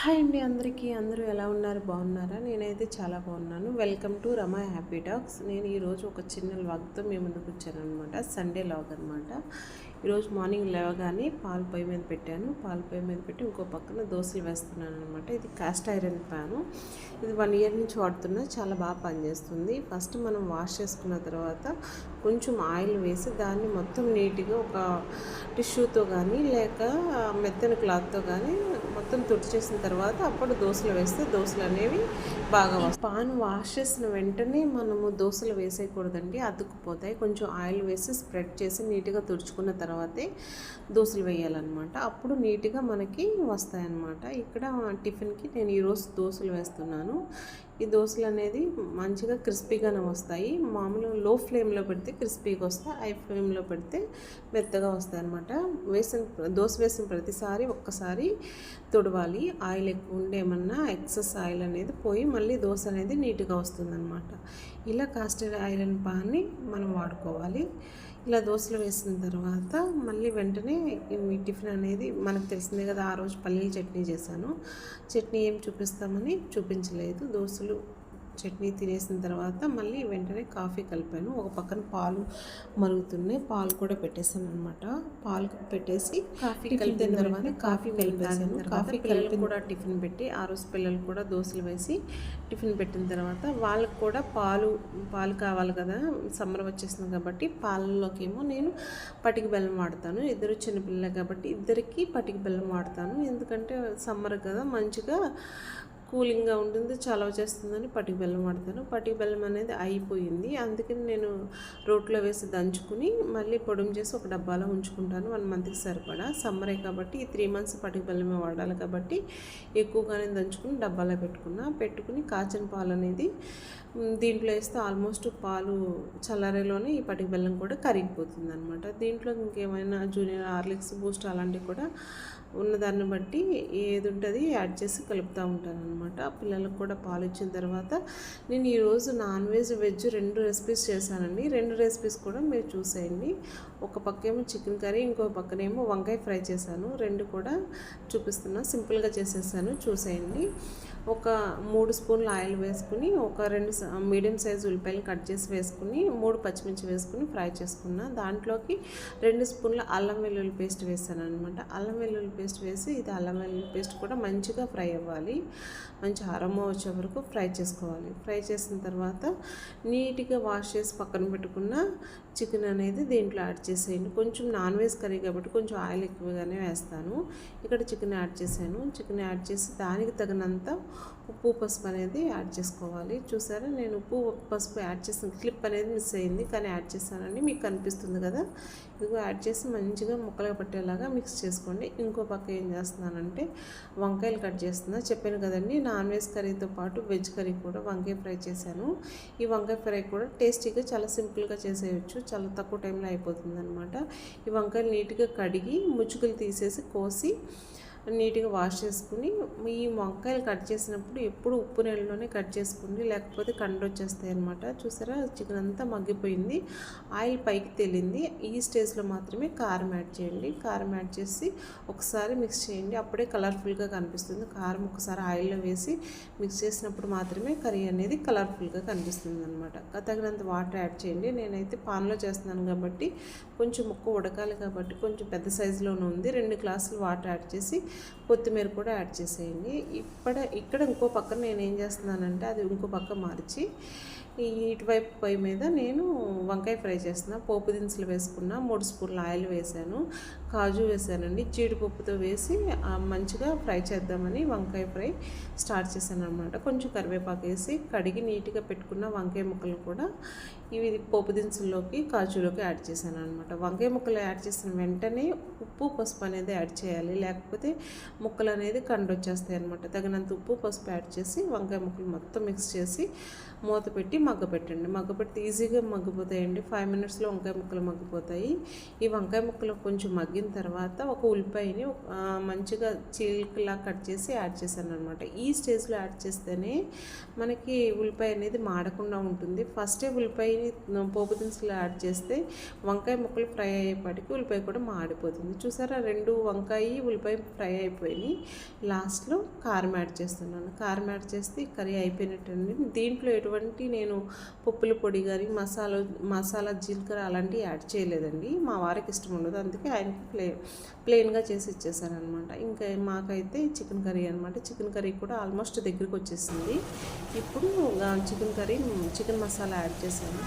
Hi అండి అందరికీ. అందరూ ఎలా ఉన్నారు? బాగున్నారా? నేనైతే చాలా బాగున్నాను. Welcome to Rama happy talks. నేను ఈరోజు ఒక చిన్న లాగ్తో మీ ముందుకు వచ్చాను అనమాట సండే లాగ్ అనమాట ఈరోజు మార్నింగ్ లేవగానే పాలు పొయ్యి మీద పెట్టాను. పాలు పొయ్యి మీద పెట్టి ఇంకో పక్కన దోశలు వేస్తున్నాను అనమాట ఇది కాస్ట్ ఐరన్ ప్యాను ఇది వన్ ఇయర్ నుంచి వాడుతున్నా. చాలా బాగా పనిచేస్తుంది. ఫస్ట్ మనం వాష్ చేసుకున్న తర్వాత కొంచెం ఆయిల్ వేసి దాన్ని మొత్తం నీట్గా ఒక టిష్యూతో కానీ లేక మెత్తని క్లాత్తో కానీ మొత్తం తుడిచేసిన తర్వాత అప్పుడు దోశలు వేస్తే దోశలు అనేవి బాగా వస్తాయి. పాన్ వాష్ చేసిన వెంటనే మనము దోశలు వేసేయకూడదండి అతుక్కుపోతాయి. కొంచెం ఆయిల్ వేసి స్ప్రెడ్ చేసి నీట్గా తుడుచుకున్న తర్వాతే దోశలు వేయాలన్నమాట. అప్పుడు నీట్గా మనకి వస్తాయన్నమాట. ఇక్కడ టిఫిన్కి నేను ఈరోజు దోశలు వేస్తున్నాను. ఈ దోశలు అనేది మంచిగా క్రిస్పీగానే వస్తాయి మామూలు లో ఫ్లేమ్లో పెడితే క్రిస్పీగా వస్తాయి. హై ఫ్లేమ్లో పెడితే మెత్తగా వస్తాయి అనమాట వేసిన దోశ వేసిన ప్రతిసారి ఒక్కసారి తుడవాలి. ఆయిల్ ఎక్కువ ఉండే ఏమన్నా ఎక్సెస్ ఆయిల్ అనేది పోయి మళ్ళీ దోశ అనేది నీట్గా వస్తుందన్నమాట. ఇలా కాస్టర్ ఆయిల్ పాన్ని మనం వాడుకోవాలి. ఇలా దోశలు వేసిన తర్వాత మళ్ళీ వెంటనే టిఫిన్ అనేది మనకు తెలిసిందే కదా ఆ రోజు పల్లీల చట్నీ చేశాను. చట్నీ ఏం చూపిస్తామని చూపించలేదు. దోశలు చట్నీ తినేసిన తర్వాత మళ్ళీ వెంటనే కాఫీ కలిపాను. ఒక పక్కన పాలు మరుగుతున్నాయి. పాలు కూడా పెట్టేసాను అనమాట పాలు పెట్టేసి కాఫీ కలిపిన తర్వాత కాఫీ కలిపేసాను కాఫీ కలిపి కూడా టిఫిన్ పెట్టి ఆ రోజు పిల్లలు కూడా దోశలు వేసి టిఫిన్ పెట్టిన తర్వాత వాళ్ళకు కూడా పాలు పాలు కావాలి కదా సమ్మర్ వచ్చేసింది కాబట్టి పాలలోకి ఏమో నేను పటిక బెల్లం వాడతాను. ఇద్దరు చిన్నపిల్లలే కాబట్టి ఇద్దరికి పటిక బెల్లం వాడతాను. ఎందుకంటే సమ్మర్ కదా మంచిగా కూలింగ్గా ఉంటుంది చలవ చేస్తుందని పటిక బెల్లం వాడతాను. పటిక బెల్లం అనేది అయిపోయింది. అందుకని నేను రోట్లో వేసి దంచుకుని మళ్ళీ పొడుము చేసి ఒక డబ్బాలో ఉంచుకుంటాను. వన్ మంత్కి సరిపడా. సమ్మరే కాబట్టి ఈ త్రీ మంత్స్ పటిక బెల్లమే వాడాలి కాబట్టి ఎక్కువగానే దంచుకుని డబ్బాలో పెట్టుకున్నా. పెట్టుకుని కాచిన పాలు అనేది దీంట్లో వేస్తే ఆల్మోస్ట్ పాలు చల్లారేలోనే ఈ పటిక బెల్లం కూడా కరిగిపోతుంది అనమాట దీంట్లో ఇంకేమైనా జూనియర్ హార్లిక్స్ బూస్ట్ అలాంటివి కూడా ఉన్నదాన్ని బట్టి ఏది ఉంటుంది యాడ్ చేసి కలుపుతూ ఉంటాను అనమాట పిల్లలకు కూడా పాలు ఇచ్చిన తర్వాత నేను ఈరోజు నాన్ వెజ్ వెజ్ రెండు రెసిపీస్ చేశానండి. రెండు రెసిపీస్ కూడా మీరు చూసేయండి. ఒక పక్కేమో చికెన్ కర్రీ ఇంకో పక్కనేమో వంకాయ ఫ్రై చేశాను. రెండు కూడా చూపిస్తున్నా. సింపుల్గా చేసేసాను. చూసేయండి. ఒక మూడు స్పూన్లు ఆయిల్ వేసుకుని ఒక రెండు మీడియం సైజు ఉల్లిపాయలు కట్ చేసి వేసుకుని మూడు పచ్చిమిర్చి వేసుకుని ఫ్రై చేసుకున్న. దాంట్లోకి రెండు స్పూన్ల అల్లం వెల్లుల్లి పేస్ట్ వేసాను అనమాట అల్లం వెల్లుల్లి పేస్ట్ వేసి ఇది అల్లం వెల్లుల్లి పేస్ట్ కూడా మంచిగా ఫ్రై అవ్వాలి. మంచి అరమో వచ్చే వరకు ఫ్రై చేసుకోవాలి. ఫ్రై చేసిన తర్వాత నీట్గా వాష్ చేసి పక్కన పెట్టుకున్న చికెన్ అనేది దీంట్లో యాడ్ చేసేయండి. కొంచెం నాన్ వెజ్ కర్రీ కాబట్టి కొంచెం ఆయిల్ ఎక్కువగానే వేస్తాను. ఇక్కడ చికెన్ యాడ్ చేశాను. చికెన్ యాడ్ చేసి దానికి తగినంత ఉప్పు పసుపు అనేది యాడ్ చేసుకోవాలి. చూసారా? నేను ఉప్పు పసుపు యాడ్ చేసిన క్లిప్ అనేది మిస్ అయింది. కానీ యాడ్ చేశానండి. మీకు కనిపిస్తుంది కదా? ఇదిగో యాడ్ చేసి మంచిగా ముక్కలు పట్టేలాగా మిక్స్ చేసుకోండి. ఇంకో పక్క ఏం చేస్తున్నానంటే వంకాయలు కట్ చేస్తున్నా. చెప్పాను కదండి నాన్ వెజ్ కర్రీతో పాటు వెజ్ కర్రీ కూడా వంకాయ ఫ్రై చేశాను. ఈ వంకాయ ఫ్రై కూడా టేస్టీగా చాలా సింపుల్గా చేసేయచ్చు. చాలా తక్కువ టైంలో అయిపోతుంది అనమాట ఈ వంకాయలు నీట్గా కడిగి ముచ్చుకులు తీసేసి కోసి నీట్గా వాష్ చేసుకుని ఈ వంకాయలు కట్ చేసినప్పుడు ఎప్పుడు ఉప్పు నీళ్ళలోనే కట్ చేసుకోండి. లేకపోతే కండ వచ్చేస్తాయి అనమాట చూసారా? చికెన్ అంతా మగ్గిపోయింది. ఆయిల్ పైకి తేలింది. ఈ స్టేజ్లో మాత్రమే కారం యాడ్ చేయండి. కారం యాడ్ చేసి ఒకసారి మిక్స్ చేయండి. అప్పుడే కలర్ఫుల్గా కనిపిస్తుంది. కారం ఒకసారి ఆయిల్లో వేసి మిక్స్ చేసినప్పుడు మాత్రమే కర్రీ అనేది కలర్ఫుల్గా కనిపిస్తుంది అనమాట తగినంత వాటర్ యాడ్ చేయండి. నేనైతే పాన్లో చేస్తున్నాను కాబట్టి కొంచెం ముక్క ఉడకాలి కాబట్టి కొంచెం పెద్ద సైజులోనే ఉంది. రెండు గ్లాసులు వాటర్ యాడ్ చేసి కొత్తిమీర కూడా యాడ్ చేసేయండి. ఇప్పుడ ఇక్కడ ఇంకో పక్కన నేను ఏం చేస్తున్నానంటే అది ఇంకో పక్క మార్చి ఈ ఇటువైపు పొయ్యి మీద నేను వంకాయ ఫ్రై చేస్తున్నా. పోపు దినుసులు వేసుకున్న మూడు స్పూన్ల ఆయిల్ వేసాను కాజు వేసానండి. జీడిపప్పుతో వేసి మంచిగా ఫ్రై చేద్దామని వంకాయ ఫ్రై స్టార్ట్ చేశాను అనమాట కొంచెం కరివేపాకు వేసి కడిగి నీట్గా పెట్టుకున్న వంకాయ ముక్కలు కూడా ఇవి పోపు దినుసుల్లోకి కాజులోకి యాడ్ చేశాను అనమాట వంకాయ ముక్కలు యాడ్ చేసిన వెంటనే ఉప్పు పసుపు అనేది యాడ్ చేయాలి. లేకపోతే ముక్కలు అనేది కండొచ్చేస్తాయి అనమాట తగినంత ఉప్పు పసుపు యాడ్ చేసి వంకాయ ముక్కలు మొత్తం మిక్స్ చేసి మూత పెట్టి మగ్గ పెట్టండి. మగ్గ పెడితే ఈజీగా మగ్గిపోతాయండి. ఫైవ్ మినిట్స్లో వంకాయ ముక్కలు మగ్గిపోతాయి. ఈ వంకాయ ముక్కలు కొంచెం మగ్గిన తర్వాత ఒక ఉల్లిపాయని మంచిగా చీలికలా కట్ చేసి యాడ్ చేశాను అనమాట ఈ స్టేజ్లో యాడ్ చేస్తేనే మనకి ఉల్లిపాయ అనేది మాడకుండా ఉంటుంది. ఫస్టే ఉల్లిపాయని పోపు దినుసులు యాడ్ చేస్తే వంకాయ ముక్కలు ఫ్రై అయ్యేపాటికి ఉల్లిపాయ కూడా మాడిపోతుంది. చూసారా? రెండు వంకాయ ఉల్లిపాయ ఫ్రై అయిపోయినాయి. లాస్ట్లో కారం యాడ్ చేస్తున్నాను. కారం యాడ్ చేస్తే కర్రీ అయిపోయినట్టు దీంట్లో ఎటువంటి నేను నేను పప్పుల పొడి కానీ మసాలా మసాలా జీలకర్ర అలాంటివి యాడ్ చేయలేదండి. మా వారికి ఇష్టం ఉండదు. అందుకే ఆయనకి ప్లే ప్లెయిన్గా చేసి ఇచ్చేసాను అనమాట ఇంకా మాకైతే చికెన్ కర్రీ అనమాట చికెన్ కర్రీ కూడా ఆల్మోస్ట్ దగ్గరికి వచ్చేసింది. ఇప్పుడు chicken curry chicken masala add చేశాను.